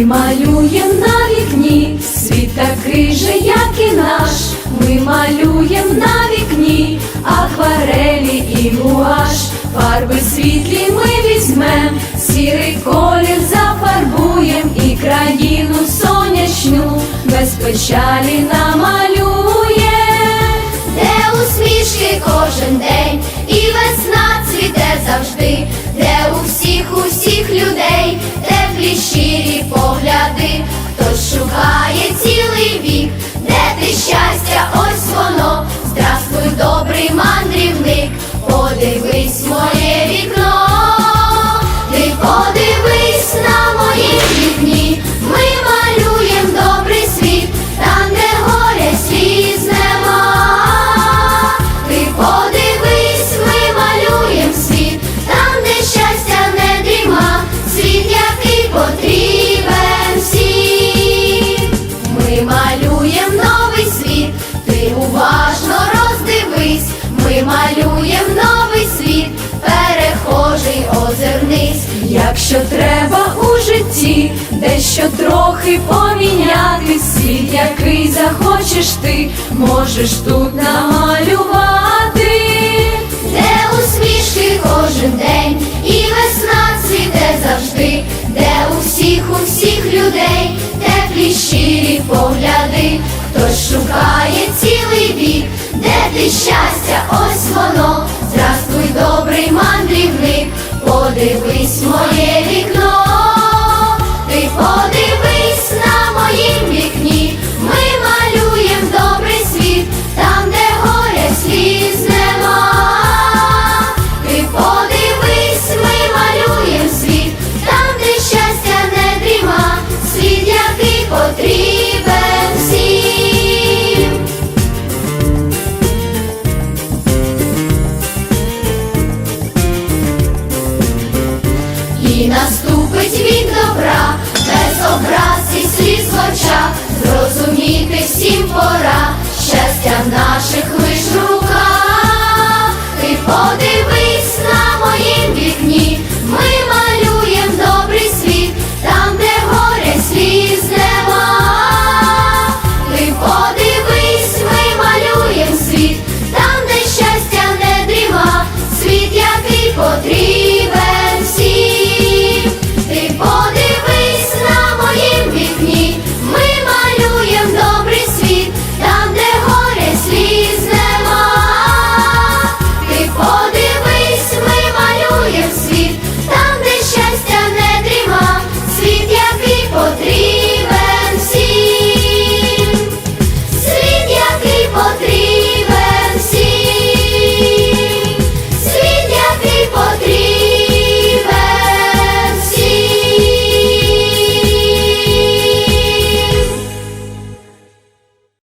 Ми малюєм на вікні, світ такий же, як і наш. Ми малюєм на вікні, акварелі і гуаш, фарби світлі ми візьмем, сірий колір зафарбуєм. І країну сонячну. Без печалі намалюєм. Щастя, ось дещо трохи поміняти світ, який захочеш ти, можеш тут намалювати. Де усмішки кожен день, і весна цвіте завжди, де у всіх, у всіх людей теплі щирі погляди, хтось шукає цілий вік, де ти щастя, ось воно, здравствуй, добрий мандрівник, подивись моє вікно, наступить від добра, без образ і сліз в очах, зрозуміти всім пора, щастя в наших